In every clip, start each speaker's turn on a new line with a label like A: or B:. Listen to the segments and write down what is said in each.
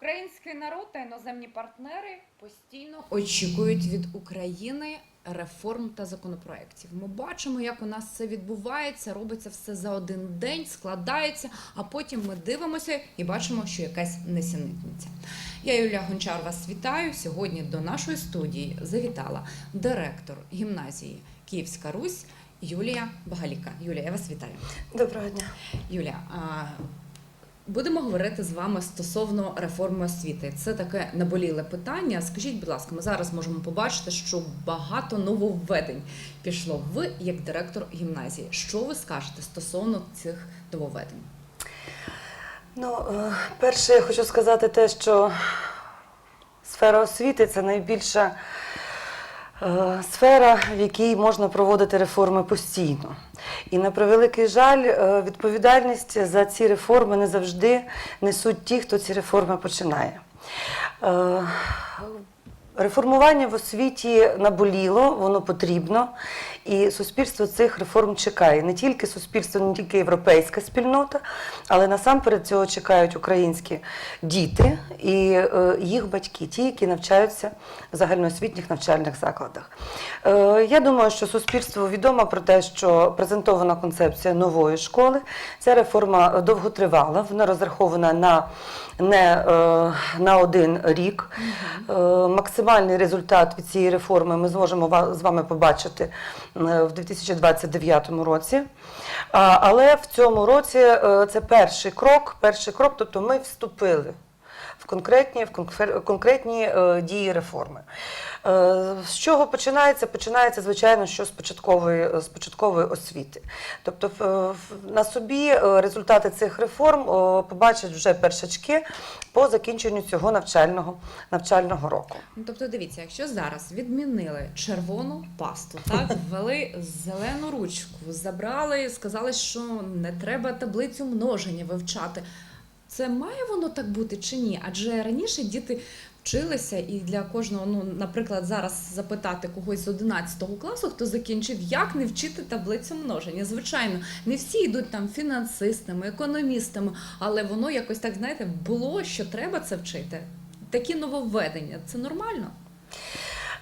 A: Український народ та іноземні партнери постійно очікують від України реформ та законопроєктів. Ми бачимо, як у нас це відбувається, робиться все за один день, складається, а потім ми дивимося і бачимо, що якась несенітниця. Я Юлія Гончар вас вітаю. Сьогодні до нашої студії завітала директор гімназії Київська Русь Юлія Багаліка. Юлія, я вас вітаю.
B: Доброго дня.
A: Юля, а будемо говорити з вами стосовно реформи освіти. Це таке наболіле питання. Скажіть, будь ласка, ми зараз можемо побачити, що багато нововведень пішло. Ви, як директор гімназії, що ви скажете стосовно цих нововведень?
B: Ну, е, перше, я хочу сказати те, що сфера освіти це найбільша сфера, в якій можна проводити реформи постійно. І на превеликий жаль, е, відповідальність за ці реформи не завжди несуть ті, хто ці реформи починає. Е, Реформування в освіті наболіло, воно потрібно, і суспільство цих реформ чекає. Не тільки суспільство, не тільки європейська спільнота, але насамперед цього чекають українські діти і е, їх батьки, ті, які навчаються в загальноосвітніх навчальних закладах. Е, я думаю, що суспільству відомо про те, що презентована концепція нової школи. Ця реформа довготривала, вона розрахована на не е, на один рік. Максимальний результат від цієї реформи ми зможемо з вами побачити в 2029 році. Але в цьому році е, це перший крок, перший крок, тобто ми вступили в конкретні, в конкретні е, дії реформи. Е, з чого починається? Починається, звичайно, що з початкової, з початкової освіти. Тобто на собі е, результати цих реформ побачать вже першачки по закінченню цього навчального, навчального року.
A: Ну, тобто, дивіться, якщо зараз відмінили червону пасту, так ввели зелену ручку, забрали, сказали, що не треба таблицю множення вивчати. Це має воно так бути чи ні? Адже раніше діти вчилися, і для кожного, ну, наприклад, зараз запитати когось з 11 класу, хто закінчив, як не вчити таблицю множення. Звичайно, не всі йдуть там фінансистами, економістами, але воно якось так, знаєте, було, що треба це вчити. Такі нововведення це нормально.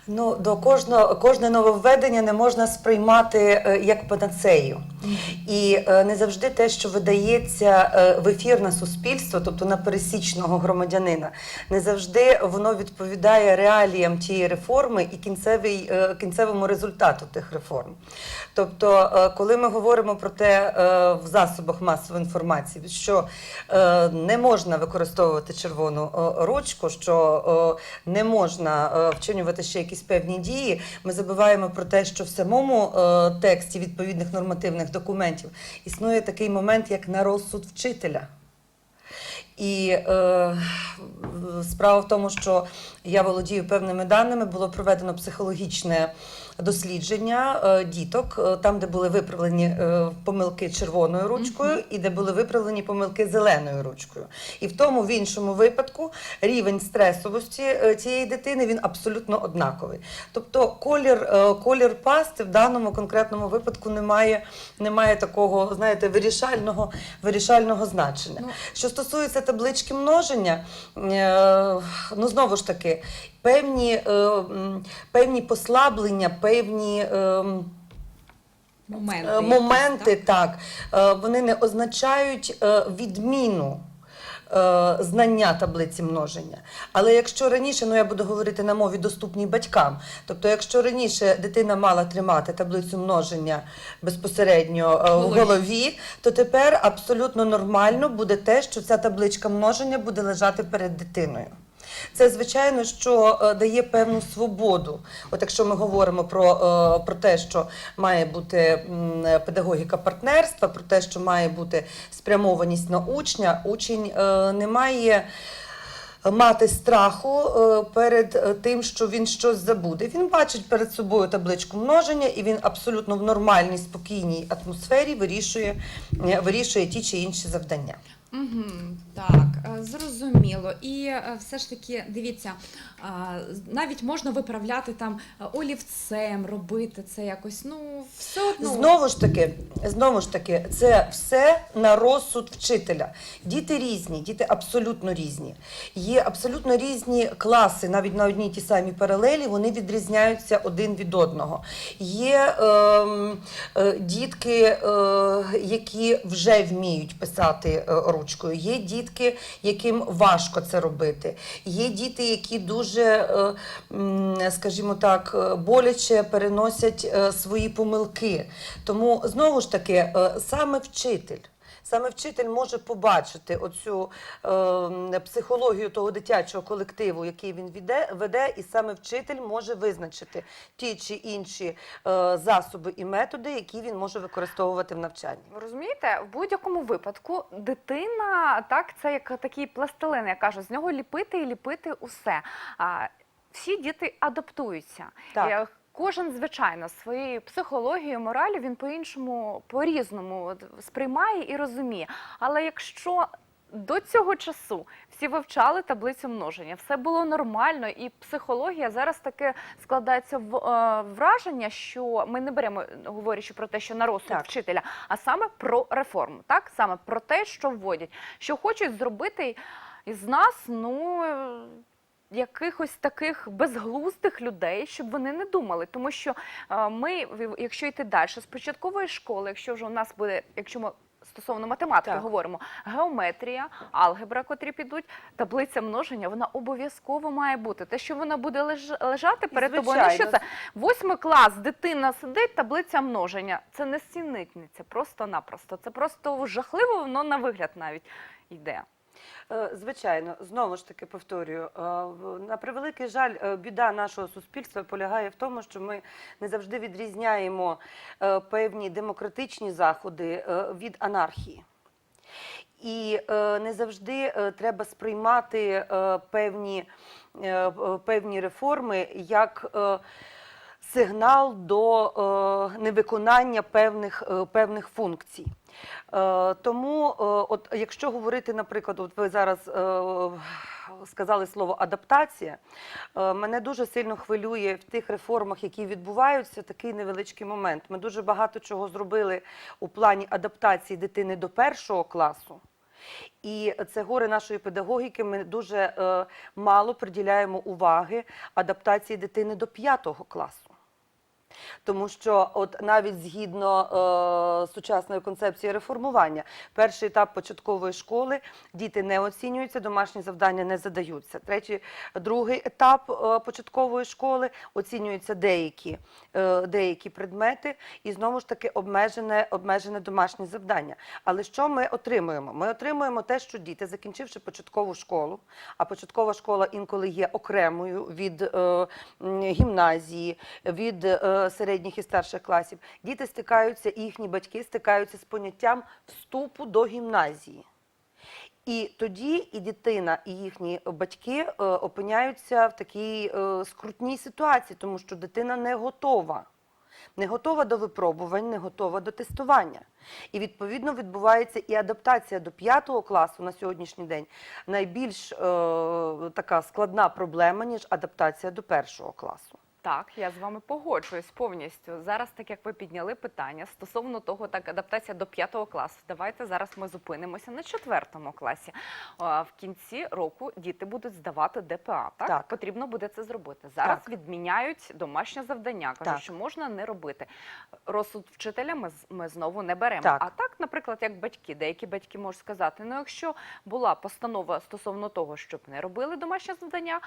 B: Ну, до кожного кожне нововведення не можна сприймати е, як панацею. І е, не завжди те, що видається е, в ефір на суспільство, тобто на пересічного громадянина, не завжди воно відповідає реаліям тієї реформи і кінцевий, е, кінцевому результату тих реформ. Тобто, коли ми говоримо про те в засобах масової інформації, що не можна використовувати червону ручку, що не можна вчинювати ще якісь певні дії, ми забуваємо про те, що в самому тексті відповідних нормативних документів існує такий момент, як на розсуд вчителя. І е, справа в тому, що я володію певними даними, було проведено психологічне дослідження е, діток, е, там, де були виправлені е, помилки червоною ручкою, і де були виправлені помилки зеленою ручкою. І в тому в іншому випадку рівень стресовості цієї дитини він абсолютно однаковий. Тобто колір, колір пасти в даному конкретному випадку не має, не має такого, знаєте, вирішального, вирішального значення.
A: Ну,
B: Що стосується таблички множення, ну знову ж таки, певні, е, певні послаблення, певні. ем,
A: моменти.
B: Е, моменти,
A: так?
B: так, е, вони не означають е, відміну. е, Знання таблиці множення. Але якщо раніше, ну я буду говорити на мові доступній батькам, тобто, якщо раніше дитина мала тримати таблицю множення безпосередньо е, в
A: голові,
B: то тепер абсолютно нормально буде те, що ця табличка множення буде лежати перед дитиною. Це звичайно, що е, дає певну свободу. От якщо ми говоримо про, е, про те, що має бути педагогіка партнерства, про те, що має бути спрямованість на учня, учень е, не має. Мати страху перед тим, що він щось забуде. Він бачить перед собою табличку множення, і він абсолютно в нормальній, спокійній атмосфері вирішує, вирішує ті чи інші завдання.
C: Угу, так, е, зрозуміло. І е, все ж таки, дивіться, навіть можна виправляти там е, олівцем, робити це якось. Ну, все одно.
B: Знову ж таки, знову ж таки, це все на розсуд вчителя. Діти різні, діти абсолютно різні. Є абсолютно різні класи, навіть на одній ті самі паралелі, вони відрізняються один від одного. Є ем, е, дітки, е, які вже вміють писати е, ручкою, є дітки, яким важко це робити. Є діти, які дуже, е, скажімо так, е, боляче переносять е, свої помилки. Тому знову ж таки, саме вчитель. Саме вчитель може побачити оцю е, психологію того дитячого колективу, який він веде, веде, і саме вчитель може визначити ті чи інші е, засоби і методи, які він може використовувати в навчанні.
A: Ви розумієте, в будь-якому випадку дитина так це як такий пластилин, я кажу, з нього ліпити і ліпити усе. А, всі діти адаптуються.
B: Так.
A: Кожен, звичайно, своєю психологією, моралю він по-іншому, по-різному сприймає і розуміє. Але якщо до цього часу всі вивчали таблицю множення, все було нормально, і психологія зараз таке складається в е, враження, що ми не беремо, говорячи про те, що на розсуд вчителя, а саме про реформу, так саме про те, що вводять, що хочуть зробити із нас, ну. Якихось таких безглуздих людей, щоб вони не думали, тому що е, ми, якщо йти далі з початкової школи, якщо вже у нас буде, якщо ми стосовно математики
B: Так.
A: говоримо, геометрія, алгебра, котрі підуть, таблиця множення, вона обов'язково має бути. Те, що вона буде лежати перед тобою, ну що це? Восьмий клас, дитина сидить, таблиця множення. Це не стінниця, просто-напросто. Це просто жахливо, воно на вигляд навіть йде.
B: Е, Звичайно, знову ж таки повторюю, е, на превеликий жаль, е, біда нашого суспільства полягає в тому, що ми не завжди відрізняємо певні демократичні заходи від анархії. І не завжди треба сприймати певні, певні реформи як сигнал до невиконання певних, певних функцій. Е, Тому, е, от якщо говорити, наприклад, от ви зараз е, сказали слово адаптація, мене дуже сильно хвилює в тих реформах, які відбуваються, такий невеличкий момент. Ми дуже багато чого зробили у плані адаптації дитини до першого класу. І це горе нашої педагогіки. Ми дуже мало приділяємо уваги адаптації дитини до п'ятого класу. Тому що, от навіть згідно е, сучасної концепції реформування, перший етап початкової школи діти не оцінюються, домашні завдання не задаються. Третій, другий етап е, початкової школи оцінюються деякі, е, деякі предмети, і знову ж таки обмежене, обмежене домашнє завдання. Але що ми отримуємо? Ми отримуємо те, що діти, закінчивши початкову школу, а початкова школа інколи є окремою від е, гімназії, від е, середніх і старших класів, діти стикаються, і їхні батьки стикаються з поняттям вступу до гімназії. І тоді і дитина, і їхні батьки е, опиняються в такій е, скрутній ситуації, тому що дитина не готова. Не готова до випробувань, не готова до тестування. І відповідно відбувається і адаптація до п'ятого класу на сьогоднішній день найбільш е, така складна проблема, ніж адаптація до першого класу.
A: Так, я з вами погоджуюсь повністю. Зараз, так як ви підняли питання стосовно того, так адаптація до п'ятого класу. Давайте зараз ми зупинимося на четвертому класі. А, В кінці року діти будуть здавати ДПА. Так,
B: Так.
A: потрібно буде це зробити. Зараз
B: Так.
A: відміняють домашнє завдання. кажуть,
B: Так.
A: що можна не робити. Розсуд вчителя ми, з- ми знову не беремо.
B: Так.
A: А так, наприклад, як батьки, деякі батьки можуть сказати: ну, якщо була постанова стосовно того, щоб не робили домашнє завдання,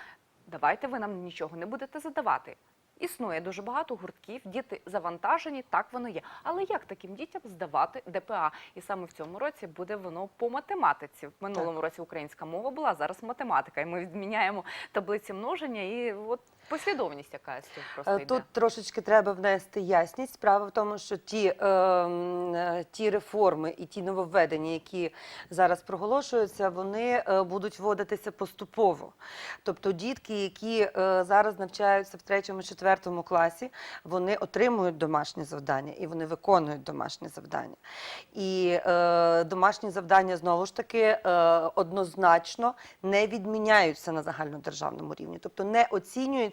A: давайте ви нам нічого не будете задавати. Існує дуже багато гуртків, діти завантажені, так воно є. Але як таким дітям здавати ДПА? І саме в цьому році буде воно по математиці. В минулому році українська мова була, зараз математика. І ми відміняємо таблиці множення. І от Послідовність яка з цього просто
B: Е,
A: йде.
B: Тут трошечки треба внести ясність. Справа в тому, що ті, е, е, ті реформи і ті нововведення, які зараз проголошуються, вони е, будуть вводитися поступово. Тобто дітки, які е, зараз навчаються в третьому, четвертому класі, вони отримують домашні завдання і вони виконують домашні завдання. І е, домашні завдання знову ж таки е, однозначно не відміняються на загальнодержавному рівні, тобто не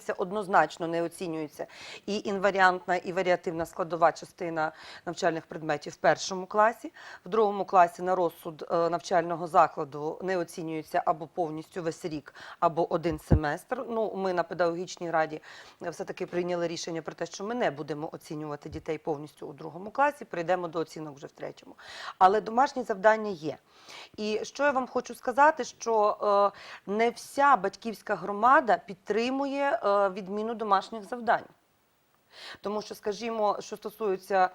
B: оцінюється однозначно, не оцінюється і інваріантна, і варіативна складова частина навчальних предметів в першому класі, в другому класі на розсуд е, навчального закладу не оцінюється або повністю весь рік, або один семестр. Ну, ми на педагогічній раді е, все-таки прийняли рішення про те, що ми не будемо оцінювати дітей повністю у другому класі, прийдемо до оцінок вже в третьому. Але домашні завдання є. І що я вам хочу сказати, що е, не вся батьківська громада підтримує відміну домашніх завдань. Тому що, скажімо, що стосується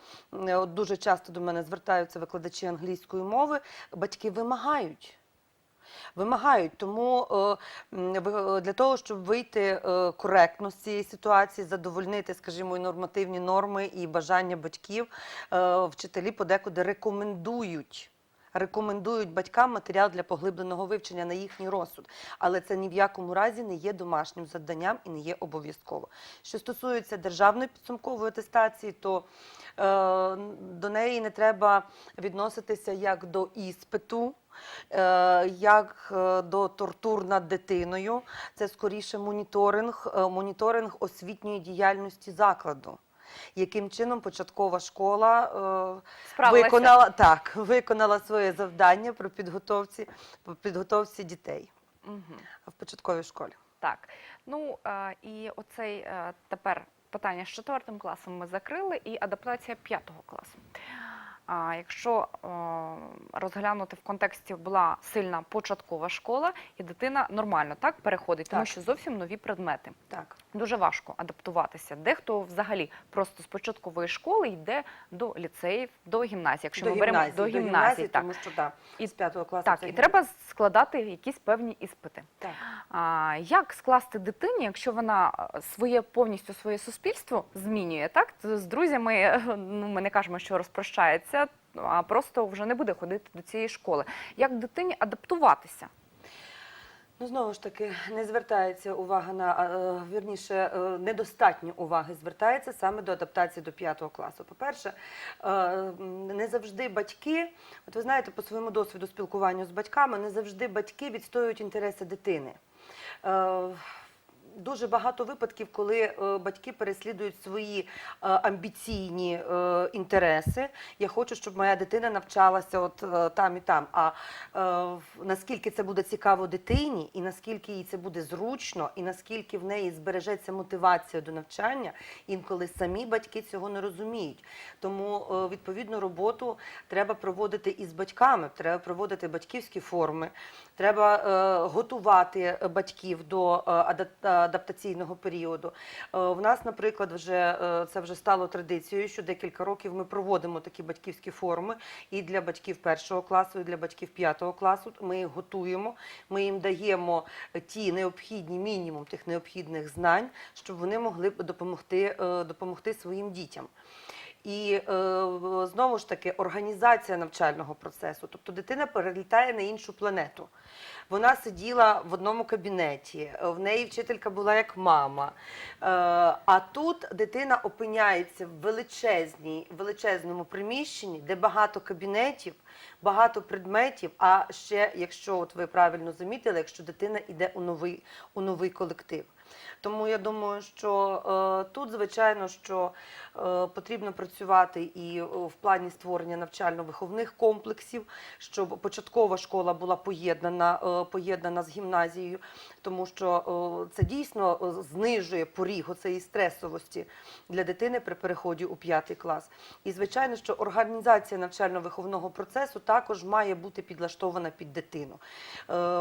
B: дуже часто до мене звертаються викладачі англійської мови, батьки вимагають. Вимагають, тому е, ви- для того, щоб вийти е, коректно з цієї ситуації, задовольнити, скажімо, і нормативні норми і бажання батьків, е, вчителі подекуди рекомендують. Рекомендують батькам матеріал для поглибленого вивчення на їхній розсуд, але це ні в якому разі не є домашнім завданням і не є обов'язково. Що стосується державної підсумкової атестації, то е, до неї не треба відноситися як до іспиту, е, як е, до тортур над дитиною. Це скоріше моніторинг, е, моніторинг освітньої діяльності закладу. Яким чином початкова школа е, виконала так, виконала своє завдання про підготовці, про підготовці дітей
A: угу.
B: в початковій школі.
A: Так. Ну е, і оцей е, тепер питання з четвертим класом ми закрили, і адаптація п'ятого класу. А якщо е, розглянути в контексті була сильна початкова школа, і дитина нормально так переходить, тому
B: Так.
A: що зовсім нові предмети.
B: Так.
A: Дуже важко адаптуватися. Дехто взагалі просто з початкової школи йде до ліцеїв, до гімназії. Якщо ми беремо до гімназії, так.
B: тому що да,
A: І-
B: з п'ятого класу
A: Так, і
B: гімназія.
A: треба складати якісь певні іспити.
B: Так.
A: А, як скласти дитині, якщо вона е, своє повністю своє суспільство змінює, так з з друзями е, ну ми не кажемо, що розпрощається, а просто вже не буде ходити до цієї школи. Як дитині адаптуватися?
B: Ну, знову ж таки, не звертається увага на е, вірніше, е, недостатньо уваги звертається саме до адаптації до п'ятого класу. По-перше, е, не завжди батьки, от ви знаєте, по своєму досвіду спілкування з батьками, не завжди батьки відстоюють інтереси дитини. Дуже багато випадків, коли е, батьки переслідують свої е, амбіційні е, інтереси. Я хочу, щоб моя дитина навчалася от там і там. А наскільки це буде цікаво дитині, і наскільки їй це буде зручно, і наскільки в неї збережеться мотивація до навчання, інколи самі батьки цього не розуміють. Тому відповідну роботу треба проводити із батьками, треба проводити батьківські форми, треба готувати батьків до е, ада- адаптаційного періоду. Е, В нас, наприклад, вже е, це вже стало традицією, що декілька років ми проводимо такі батьківські форуми і для батьків першого класу, і для батьків п'ятого класу. Ми їх готуємо, ми їм даємо ті необхідні мінімум тих необхідних знань, щоб вони могли допомогти, е, допомогти своїм дітям. І е, знову ж таки організація навчального процесу, тобто дитина перелітає на іншу планету. Вона сиділа в одному кабінеті, е, в неї вчителька була як мама. Е, а тут дитина опиняється в величезній, величезному приміщенні, де багато кабінетів, багато предметів. А ще, якщо от ви правильно замітили, якщо дитина йде у новий, у новий колектив. Тому я думаю, що е, тут, звичайно, що е, потрібно працювати і е, в плані створення навчально-виховних комплексів, щоб початкова школа була поєднана, поєднана з гімназією, тому що це дійсно знижує поріг цієї стресовості для дитини при переході у п'ятий клас. І звичайно, що організація навчально-виховного процесу також має бути підлаштована під дитину.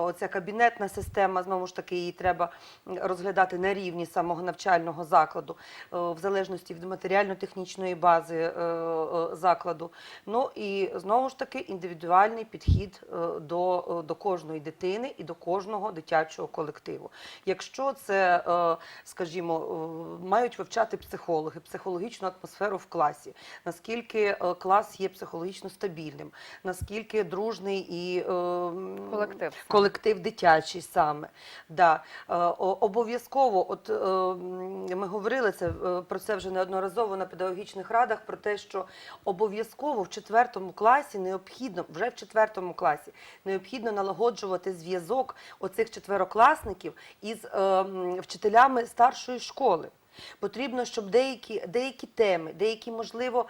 B: Оця кабінетна система, знову ж таки, її треба розглядати не на рівні самого навчального закладу, е, в залежності від матеріально-технічної бази е, е, закладу. Ну і знову ж таки індивідуальний підхід до, до кожної дитини і до кожного дитячого колективу. Якщо це, скажімо, мають вивчати психологи, психологічну атмосферу в класі, наскільки клас є психологічно стабільним, наскільки дружний і
A: Колектив.
B: колектив дитячий саме. Да. Е, о- Обов'язково, от е, ми говорили це е, про це вже неодноразово на педагогічних радах, про те, що обов'язково в четвертому класі необхідно, вже в четвертому класі, необхідно налагоджувати зв'язок оцих четверокласників із е, вчителями старшої школи. Потрібно, щоб деякі, деякі теми, деякі, можливо,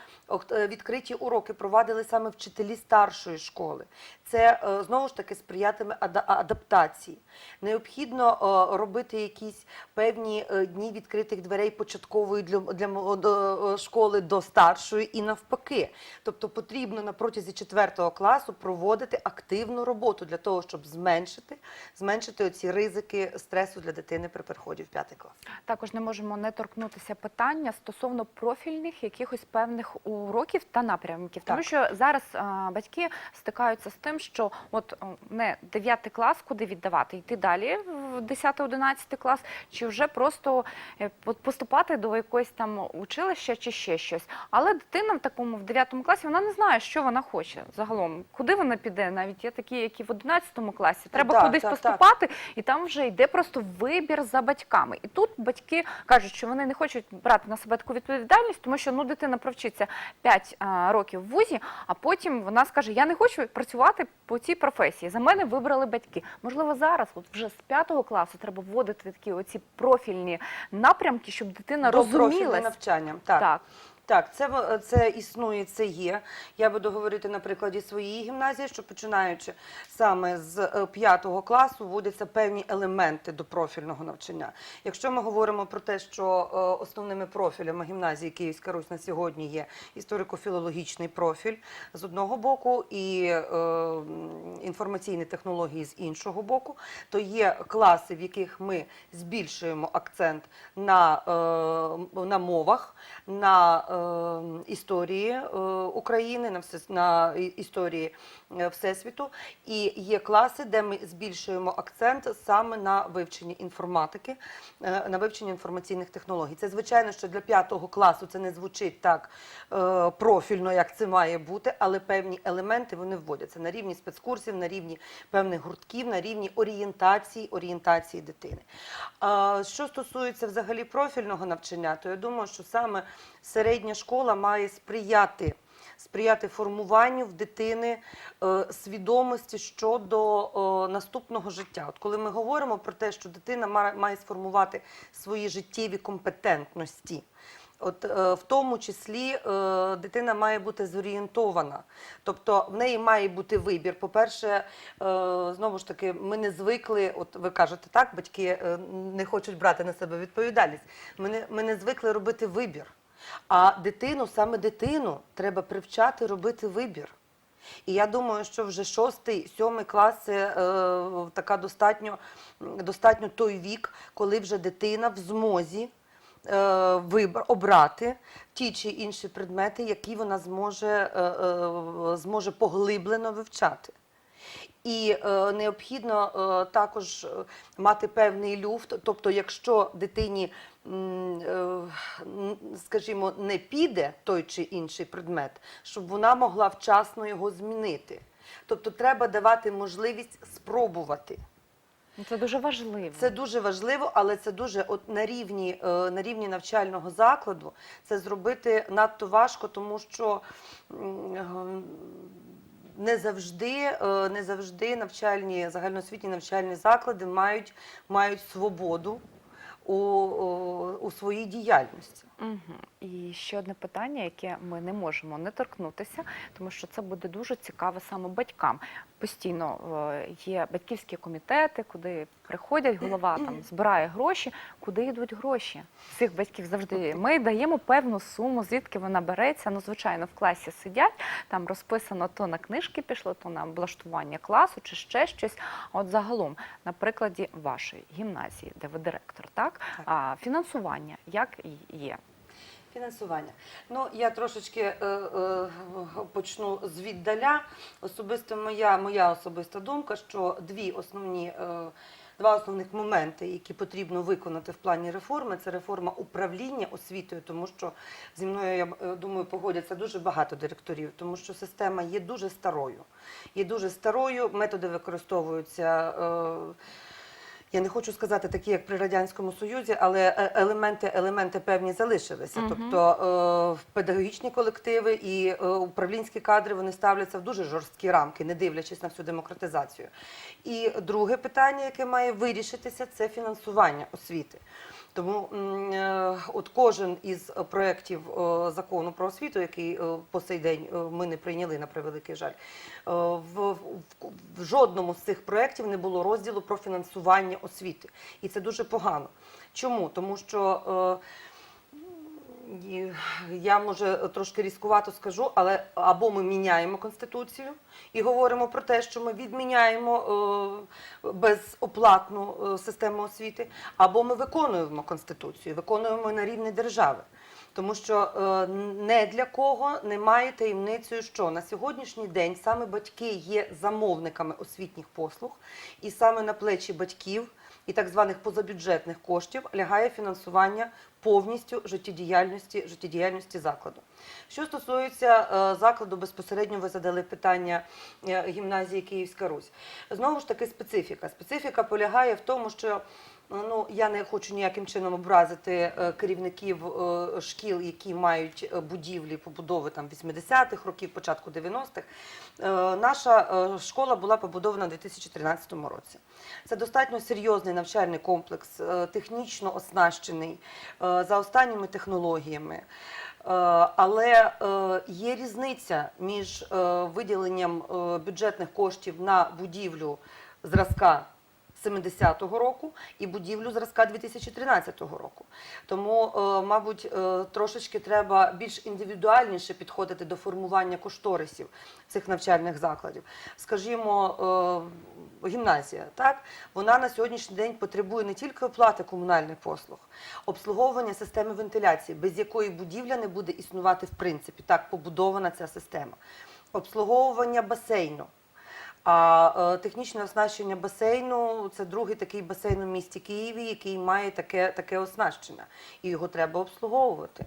B: е, відкриті уроки провадили саме вчителі старшої школи. Це е, знову ж таки сприятиме адаптації. Необхідно е, робити якісь певні е, дні відкритих дверей початкової для, для школи до старшої і навпаки. Тобто потрібно на протязі четвертого класу проводити активну роботу для того, щоб зменшити, зменшити оці ризики стресу для дитини при переході в п'ятий клас.
A: Також не можемо не торкнутися питання стосовно профільних якихось певних уроків та напрямків, тому
B: Так.
A: що зараз а, батьки стикаються з тим, що от не 9 клас, куди віддавати, йти далі в 10-11 клас, чи вже просто е, поступати до якогось там училища чи ще щось. Але дитина в такому в 9 класі вона не знає, що вона хоче загалом, куди вона піде. Навіть є такі, які в 11 класі треба
B: Так,
A: кудись
B: так, так.
A: поступати працювати, і там вже йде просто вибір за батьками. І тут батьки кажуть, що вони не хочуть брати на себе таку відповідальність, тому що ну дитина провчиться 5 а, років в вузі, а потім вона скаже: Я не хочу працювати по цій професії. За мене вибрали батьки. Можливо, зараз, от вже з п'ятого класу, треба вводити такі оці профільні напрямки, щоб дитина розуміла.
B: навчання. Так.
A: Так.
B: Так, це, це існує, це є. Я буду говорити на прикладі своєї гімназії, що починаючи саме з е, п'ятого класу вводяться певні елементи до профільного навчання. Якщо ми говоримо про те, що е, основними профілями гімназії Київська Русь на сьогодні є історико-філологічний профіль з одного боку і е, інформаційні технології з іншого боку, то є класи, в яких ми збільшуємо акцент на, е, на мовах, на е, історії е, України, на, на історії Всесвіту. І є класи, де ми збільшуємо акцент саме на вивченні інформатики, е, на вивченні інформаційних технологій. Це звичайно, що для п'ятого класу це не звучить так е, профільно, як це має бути, але певні елементи вони вводяться на рівні спецкурсів, на рівні певних гуртків, на рівні орієнтації, орієнтації дитини. Що стосується взагалі профільного навчання, то я думаю, що саме середня школа має сприяти. Сприяти формуванню в дитини е, свідомості щодо е, наступного життя. От коли ми говоримо про те, що дитина ма- має сформувати свої життєві компетентності, От е, в тому числі дитина має бути зорієнтована, тобто в неї має бути вибір. По-перше, знову ж таки, ми не звикли, от ви кажете, так, батьки не хочуть брати на себе відповідальність. Ми не, ми не звикли робити вибір. А дитину, саме дитину, треба привчати робити вибір. І я думаю, що вже шостий, сьомий клас це е, така достатньо, достатньо той вік, коли вже дитина в змозі е, вибр, обрати ті чи інші предмети, які вона зможе, е, е, зможе поглиблено вивчати. І е, необхідно е, також е, мати певний люфт. Тобто, якщо дитині, скажімо, не піде той чи інший предмет, щоб вона могла вчасно його змінити. Тобто, треба давати можливість спробувати.
A: Це дуже важливо.
B: Це дуже важливо, але це дуже от на рівні, е, на рівні навчального закладу це зробити надто важко, тому що е, не завжди, е, не завжди навчальні, загальноосвітні навчальні заклади мають, мають свободу у, у, у своїй діяльності.
A: Угу. І ще одне питання, яке ми не можемо не торкнутися, тому що це буде дуже цікаво саме батькам. Постійно е, є батьківські комітети, куди приходять, голова там збирає гроші. Куди йдуть гроші? Цих батьків завжди ми даємо певну суму, звідки вона береться. Ну, звичайно, в класі сидять, там розписано то на книжки пішло, то на облаштування класу чи ще щось. А от загалом, на прикладі вашої гімназії, де ви директор, так,
B: Так.
A: А, фінансування як є.
B: Фінансування. Ну, я трошечки е, е, почну звіддаля. Особисто моя, моя особиста думка, що дві основні, е, два основних моменти, які потрібно виконати в плані реформи, це реформа управління освітою, тому що зі мною, я е, думаю, погодяться дуже багато директорів, тому що система є дуже старою. Є дуже старою, методи використовуються. Е, я не хочу сказати такі, як при радянському союзі, але е, елементи, елементи певні залишилися.
A: Угу.
B: Тобто е, педагогічні колективи і е, управлінські кадри вони ставляться в дуже жорсткі рамки, не дивлячись на всю демократизацію. І друге питання, яке має вирішитися, це фінансування освіти. Тому е, от кожен із проєктів е, закону про освіту, який е, по цей день ми не прийняли на превеликий жаль, в, в, в жодному з цих проєктів не було розділу про фінансування освіти. І це дуже погано. Чому? Тому що я може трошки різкувато скажу, але або ми міняємо конституцію і говоримо про те, що ми відміняємо е, безоплатну е, систему освіти, або ми виконуємо конституцію, виконуємо на рівні держави. Тому що е, не для кого немає таємницею, що на сьогоднішній день саме батьки є замовниками освітніх послуг, і саме на плечі батьків і так званих позабюджетних коштів лягає фінансування повністю життєдіяльності, життєдіяльності закладу. Що стосується е, закладу, безпосередньо ви задали питання е, гімназії Київська Русь. Знову ж таки, специфіка. Специфіка полягає в тому, що Ну, я не хочу ніяким чином образити е, керівників е, шкіл, які мають е, будівлі побудови там 80-х років, початку 90-х. Е, Наша е, школа була побудована у 2013 році. Це достатньо серйозний навчальний комплекс, е, технічно оснащений, е, за останніми технологіями. Е, Але е, є різниця між е, виділенням е, бюджетних коштів на будівлю зразка 70-го року і будівлю зразка 2013 року. Тому, е, мабуть, е, трошечки треба більш індивідуальніше підходити до формування кошторисів цих навчальних закладів. Скажімо, е, гімназія, так вона на сьогоднішній день потребує не тільки оплати комунальних послуг, обслуговування системи вентиляції, без якої будівля не буде існувати в принципі. Так побудована ця система, обслуговування басейну. А е, технічне оснащення басейну це другий такий басейн у місті Києві, який має таке, таке оснащення, і його треба обслуговувати.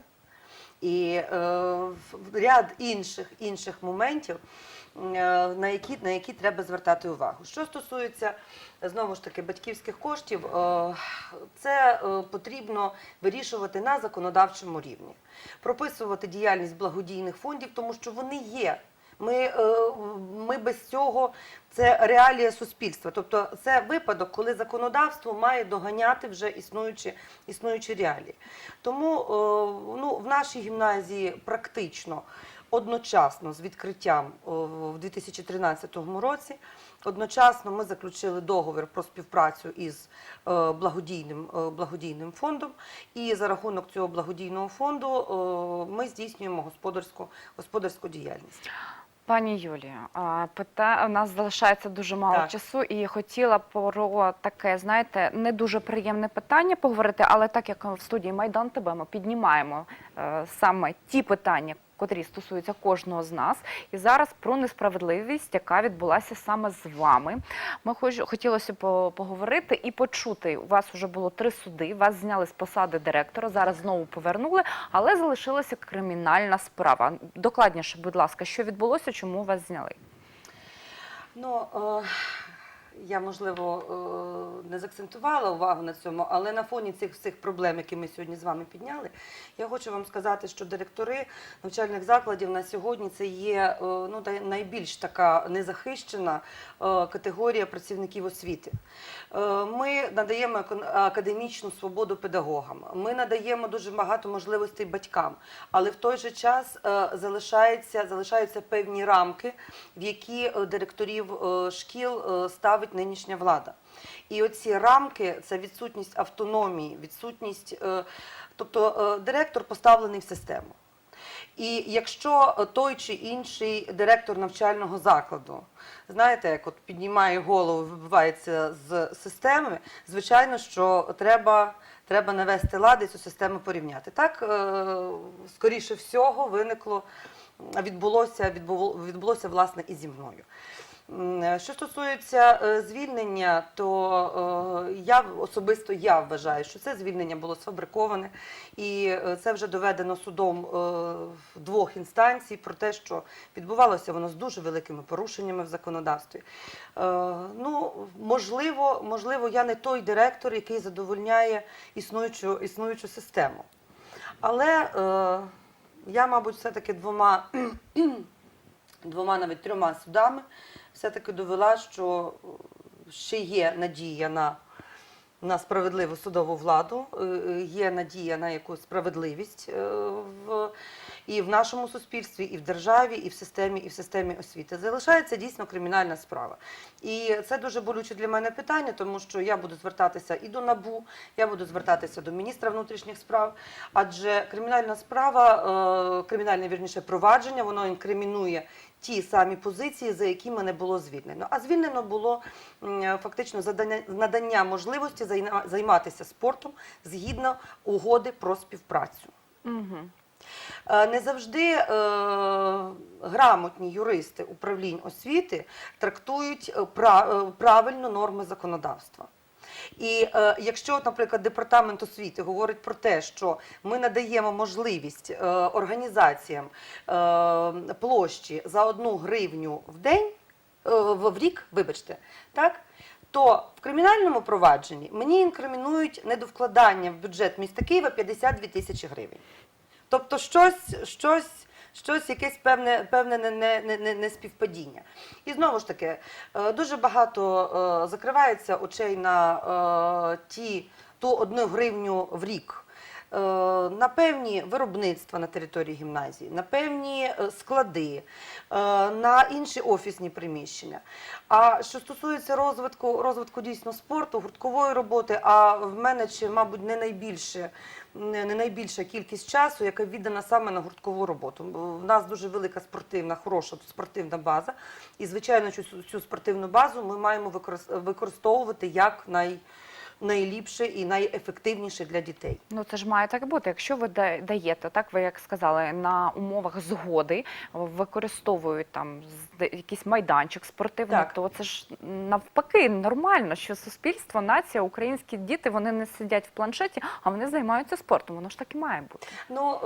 B: І е, ряд інших, інших моментів, е, на які, на які треба звертати увагу. Що стосується знову ж таки батьківських коштів, е, це е, потрібно вирішувати на законодавчому рівні, прописувати діяльність благодійних фондів, тому що вони є. Ми, е, ми без цього це реалія суспільства. Тобто це випадок, коли законодавство має доганяти вже існуючі, існуючі реалії. Тому е, ну, в нашій гімназії практично одночасно з відкриттям е, в 2013 році. Одночасно ми заключили договір про співпрацю із благодійним, благодійним фондом, і за рахунок цього благодійного фонду ми здійснюємо господарську, господарську діяльність.
A: Пані Юлію, пита... у нас залишається дуже мало
B: Так.
A: часу, і хотіла про таке, знаєте, не дуже приємне питання поговорити, але так як в студії Майдан ТБ ми піднімаємо е, саме ті питання, котрі стосуються кожного з нас, і зараз про несправедливість, яка відбулася саме з вами. Ми хоч хотілося поговорити і почути. У вас вже було три суди, вас зняли з посади директора, зараз знову повернули, але залишилася кримінальна справа. Докладніше, будь ласка, що відбулося, чому вас зняли?
B: Ну, е, я можливо е, не закцентувала увагу на цьому, але на фоні цих всіх проблем, які ми сьогодні з вами підняли, я хочу вам сказати, що директори навчальних закладів на сьогодні це є е, ну, найбільш така незахищена е, категорія працівників освіти. Ми надаємо академічну свободу педагогам. Ми надаємо дуже багато можливостей батькам, але в той же час залишається, залишаються певні рамки, в які директорів шкіл е, ставить нинішня влада. І оці рамки це відсутність автономії, відсутність, е, тобто е, директор поставлений в систему. І якщо той чи інший директор навчального закладу, знаєте, як от піднімає голову, вибивається з системи, звичайно, що треба, треба навести лад і цю систему порівняти. Так, е, скоріше всього, виникло, відбулося, відбулося власне і зі мною. Е, Що стосується е, звільнення, то е, я особисто я вважаю, що це звільнення було сфабриковане, і це вже доведено судом в двох інстанцій про те, що відбувалося воно з дуже великими порушеннями в законодавстві. Ну, можливо, можливо, я не той директор, який задовольняє існуючу, існуючу систему. Але я, мабуть, все-таки двома двома, навіть трьома судами, все-таки довела, що е, ще є надія на, на справедливу судову владу, е, е, є надія на якусь справедливість в, і в нашому суспільстві, і в державі, і в системі, і в системі освіти. Залишається дійсно кримінальна справа. І це дуже болюче для мене питання, тому що я буду звертатися і до НАБУ, я буду звертатися до міністра внутрішніх справ, адже кримінальна справа, е, кримінальне вірніше провадження, воно інкримінує ті самі позиції, за які мене було звільнено. А звільнено було фактично задання- надання можливості займатися спортом згідно угоди про співпрацю.
A: Угу.
B: Е, Не завжди е, грамотні юристи управлінь освіти трактують е, е, правильно норми законодавства. І е, якщо, наприклад, департамент освіти говорить про те, що ми надаємо можливість е, організаціям е, площі за одну гривню в день, е, в рік, вибачте, так, то в кримінальному провадженні мені інкримінують недовкладання в бюджет міста Києва 52 тисячі гривень. Тобто щось, щось, щось якесь певне, певне не, не, не, не, неспівпадіння. І знову ж таки, е, дуже багато е, закривається очей на е, ті, ту одну гривню в рік. Е, На певні виробництва на території гімназії, на певні е, склади, е, на інші офісні приміщення. А що стосується розвитку, розвитку дійсно спорту, гурткової роботи, а в мене чи, мабуть, не найбільше не найбільша кількість часу, яка віддана саме на гурткову роботу. В нас дуже велика спортивна, хороша спортивна база. І, звичайно, цю, спортивну базу ми маємо використ- використовувати як най, найліпше і найефективніше для дітей.
A: Ну це ж має так бути. Якщо ви даєте, так ви як сказали, на умовах згоди використовують там якийсь майданчик спортивний,
B: Так.
A: то це ж навпаки нормально, що суспільство, нація, українські діти вони не сидять в планшеті, а вони займаються спортом. Воно ж так і має бути.
B: Ну,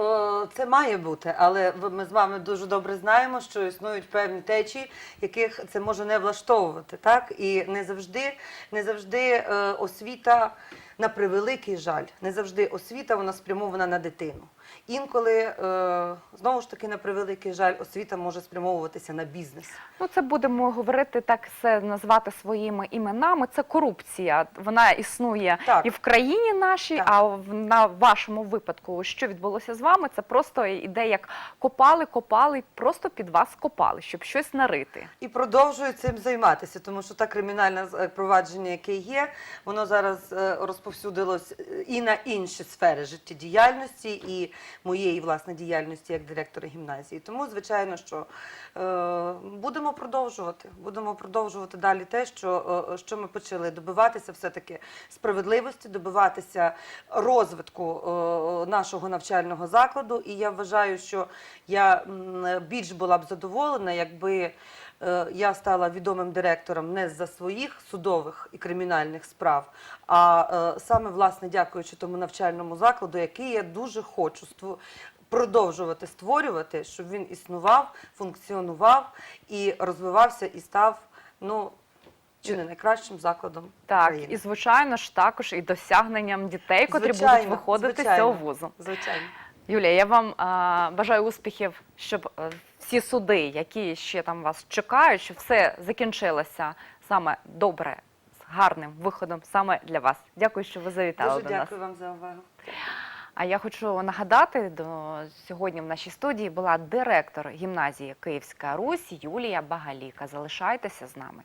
B: е, це має бути, але ми з вами дуже добре знаємо, що існують певні течії, яких це може не влаштовувати. Так? І не завжди, не завжди е, освіта, на превеликий жаль, не завжди освіта вона спрямована на дитину. Інколи, е, знову ж таки, на превеликий жаль, освіта може спрямовуватися на бізнес.
A: Ну, це будемо говорити так, все назвати своїми іменами. Це корупція. Вона існує
B: Так.
A: і в країні нашій,
B: Так.
A: а в на вашому випадку, що відбулося з вами, це просто іде як копали, копали, просто під вас копали, щоб щось нарити.
B: І продовжую цим займатися, тому що та кримінальне е, провадження, яке є, воно зараз е, розповсюдилось е, і на інші сфери життєдіяльності, і моєї власне діяльності як директора гімназії. Тому, звичайно, що е, будемо продовжувати. Будемо продовжувати далі те, що, е, що ми почали добиватися все-таки справедливості, добиватися розвитку е, нашого навчального закладу. І я вважаю, що я більш була б задоволена, якби е, я стала відомим директором не за своїх судових і кримінальних справ, а е, саме власне дякуючи тому навчальному закладу, який я дуже хочу продовжувати створювати, щоб він існував, функціонував і розвивався і став ну. чи не найкращим закладом
A: Так,
B: країни.
A: і звичайно ж також і досягненням дітей, котрі будуть
B: Звичайно,
A: виходити з цього вузу.
B: Звичайно.
A: Юлія, я вам а, бажаю успіхів, щоб е, всі суди, які ще там вас чекають, щоб все закінчилося саме добре, з гарним виходом саме для вас. Дякую, що ви завітали
B: Дуже
A: до нас.
B: дякую вам за увагу.
A: А я хочу нагадати, до сьогодні в нашій студії була директор гімназії Київська Русь Юлія Багаліка. Залишайтеся з нами.